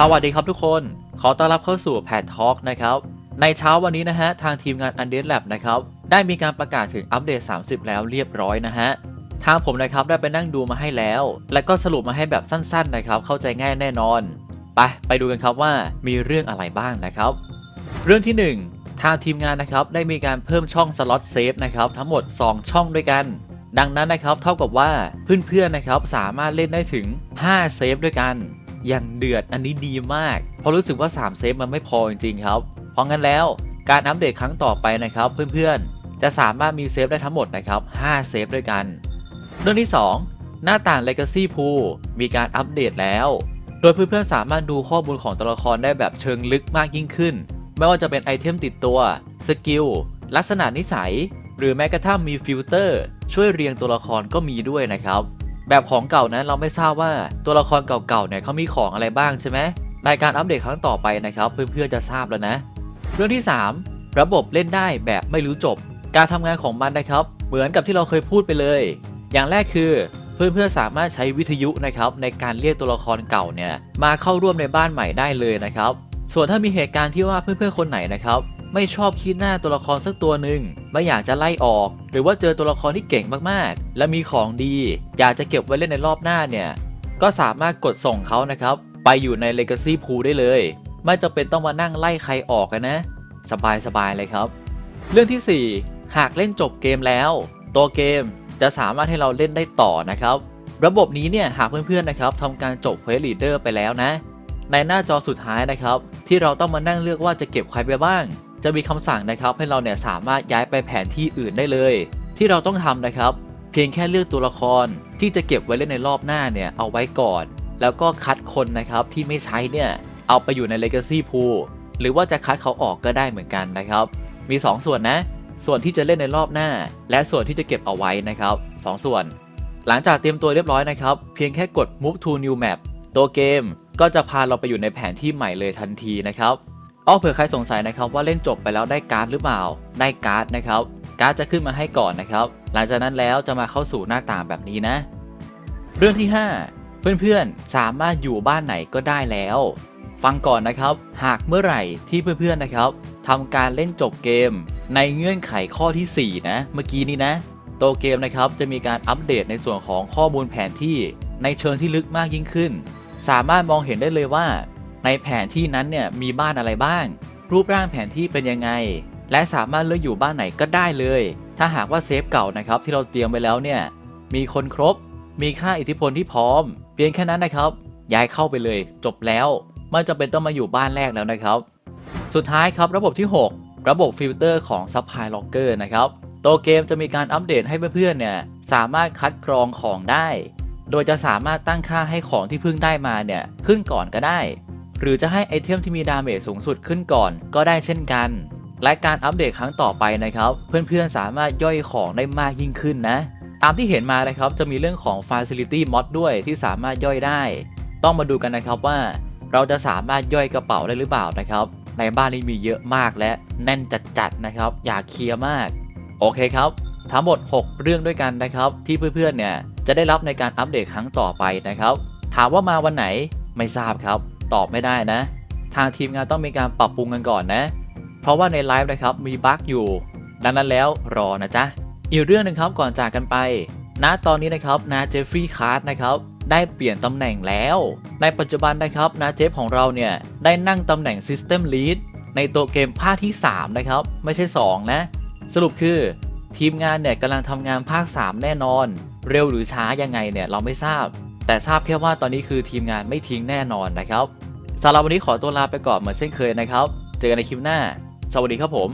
สวัสดีครับทุกคน ขอต้อนรับเข้าสู่แพททอ l k นะครับ ในเช้าวันนี้นะฮะ ทางทีมงาน u n d e a d Lab นะครับ ได้มีการประกาศถึงอัปเดต 30 แล้วเรียบร้อยนะฮะ ทางผมนะครับได้ไปนั่งดูมาให้แล้ว และก็สรุปมาให้แบบสั้นๆนะครับ เข้าใจง่ายแน่นอน ไป ไปดูกันครับว่ามีเรื่องอะไรบ้างนะครับ เรื่องที่ 1 ทางทีมงานนะครับได้มีการเพิ่มช่องสล็อตเซฟนะครับทั้งหมด 2 ช่องด้วยกัน ดังนั้นนะครับเท่ากับว่าเพื่อนๆนะครับสามารถเล่นได้ถึง 5 เซฟด้วยกัน อย่างเดือดอันนี้ดีมาก เพราะรู้สึกว่า 3 เซฟมันไม่พอจริงๆครับ เพราะงั้นแล้วการอัปเดตครั้งต่อไปนะครับเพื่อนๆ จะสามารถมีเซฟได้ทั้งหมดนะครับ5เซฟด้วยกัน เรื่องที่ 2 หน้าต่าง Legacy Pool มีการอัปเดตแล้ว โดยเพื่อนๆสามารถดูข้อมูลของตัวละครได้แบบเชิงลึกมากยิ่งขึ้น ไม่ว่าจะเป็นไอเทมติดตัวสกิลลักษณะนิสัย หรือแม้กระทั่งมีฟิลเตอร์ช่วยเรียงตัวละครก็มีด้วยนะครับ แบบของเก่านั้นเราไม่ทราบว่าตัวละครเก่าๆเนี่ยเขามีของอะไรบ้างใช่ไหมในการอัปเดตครั้งต่อไปนะครับเพื่อนๆจะทราบแล้วนะ เรื่องที่ 3 ระบบเล่นได้แบบไม่รู้จบ การทำงานของมันนะครับ เหมือนกับที่เราเคยพูดไปเลย อย่างแรกคือเพื่อนๆสามารถใช้วิทยุนะครับในการเรียกตัวละครเก่าเนี่ยมาเข้าร่วมในบ้านใหม่ได้เลยนะครับ ส่วนถ้ามีเหตุการณ์ที่ว่าเพื่อนๆคนไหนนะครับ ไม่ชอบคิดหน้าตัวละครสักตัวหนึ่งไม่อยากจะไล่ออก หรือว่าเจอตัวละครที่เก่งมากๆ และมีของดี อยากจะเก็บไว้เล่นในรอบหน้าเนี่ยก็สามารถกดส่งเขานะครับ ไปอยู่ใน Legacy Pool ได้เลย ไม่จำเป็นต้องมานั่งไล่ใครออกกันนะ สบายๆเลยครับ เรื่องที่ 4 หากเล่นจบเกมแล้ว ตัวเกมจะสามารถให้เราเล่นได้ต่อนะครับ ระบบนี้เนี่ยหากเพื่อนๆนะครับทำการจบเควสลีดเดอร์ไปแล้วนะ ในหน้าจอสุดท้ายนะครับ ที่เราต้องมานั่งเลือกว่าจะเก็บใครไปบ้าง จะมีคำสั่งนะครับให้เราเนี่ยสามารถย้ายไปแผนที่อื่นได้เลย ที่เราต้องทำนะครับ เพียงแค่เลือกตัวละครที่จะเก็บไว้เล่นในรอบหน้าเนี่ยเอาไว้ก่อน แล้วก็คัดคนนะครับที่ไม่ใช้เนี่ยเอาไปอยู่ใน Legacy Pool หรือว่าจะคัดเขาออกก็ได้เหมือนกันนะครับ มี 2 ส่วนนะ ส่วนที่จะเล่นในรอบหน้า และส่วนที่จะเก็บเอาไว้นะครับ 2 ส่วน หลังจากเตรียมตัวเรียบร้อยนะครับ เพียงแค่กด move to new map ตัวเกมก็จะพาเราไปอยู่ในแผนที่ใหม่เลยทันทีนะครับ อ้อเผื่อใครสงสัยนะครับว่าเล่นจบไปแล้วได้การ์ดหรือเปล่า ได้การ์ดนะครับ การ์ดจะขึ้นมาให้ก่อนนะครับ หลังจากนั้นแล้วจะมาเข้าสู่หน้าต่างแบบนี้นะ เรื่องที่ 5 เพื่อนๆ สามารถอยู่บ้านไหนก็ได้แล้ว ฟังก่อนนะครับ หากเมื่อไหร่ที่เพื่อนๆนะครับทำการเล่นจบเกม ในเงื่อนไขข้อทีสี่4 นะ เมื่อกี้นี้นะ ตัวเกมนะครับจะมีการอัปเดตในส่วนของข้อมูลแผนที่ในเชิงที่ลึกมากยิ่งขึ้น สามารถมองเห็นได้เลยว่า ในแผนที่นั้นเนี่ยมีบ้านอะไรบ้าง รูปร่างแผนที่เป็นยังไง และสามารถเลือกอยู่บ้านไหนก็ได้เลย ถ้าหากว่าเซฟเก่านะครับที่เราเตรียมไว้แล้วเนี่ยมีคนครบ มีค่าอิทธิพลที่พร้อม เพียงแค่นั้นนะครับ ย้ายเข้าไปเลย จบแล้วไม่จำเป็นต้องมาอยู่บ้านแรกแล้วนะครับ สุดท้ายครับระบบที่ 6 ระบบฟิลเตอร์ของ Supply Locker นะครับตัวเกมจะมีการอัปเดตให้เพื่อนๆเนี่ยสามารถคัดกรองของได้ โดยจะสามารถตั้งค่าให้ของที่เพิ่งได้มาเนี่ยขึ้นก่อนก็ได้ หรือจะให้ไอเทมที่มีดาเมจสูงสุดขึ้นก่อน ก็ได้เช่นกันและการอัปเดตครั้งต่อไปนะครับ เพื่อนๆสามารถย่อยของได้มากยิ่งขึ้นนะ ตามที่เห็นมานะครับจะมีเรื่องของ Facility Mod ด้วยที่สามารถย่อยได้ ต้องมาดูกันนะครับว่า เราจะสามารถย่อยกระเป๋าได้หรือเปล่านะครับ ในบ้านนี้มีเยอะมากและแน่นจัดๆนะครับ อยากเคลียร์มาก โอเคครับ ทั้งหมด 6 เรื่องด้วยกันนะครับ ที่เพื่อนๆเนี่ยจะได้รับในการอัปเดตครั้งต่อไปนะครับ ถามว่ามาวันไหนไม่ทราบครับ ตอบไม่ได้นะ ทางทีมงานต้องมีการปรับปรุงกันก่อนนะ เพราะว่าในไลฟ์นะครับมีบั๊กอยู่ ดังนั้นแล้วรอนะจ๊ะ อีกเรื่องหนึ่งครับก่อนจากกันไปณตอนนี้นะครับนาเจฟฟรีย์คาร์ดนะครับได้เปลี่ยนตำแหน่งแล้ว ในปัจจุบันนะครับนาเจฟของเราเนี่ยได้นั่งตำแหน่ง System Lead ในตัวเกมภาคที่ 3 นะครับ ไม่ใช่ 2 นะ สรุปคือทีมงานเนี่ยกำลังทำงานภาค 3 แน่นอน เร็วหรือช้ายังไงเนี่ยเราไม่ทราบ แต่ทราบแค่ว่าตอนนี้คือทีมงานไม่ทิ้งแน่นอนนะครับ สำหรับวันนี้ขอตัวลาไปก่อนเหมือนเช่นเคยนะครับ เจอกันในคลิปหน้า สวัสดีครับผม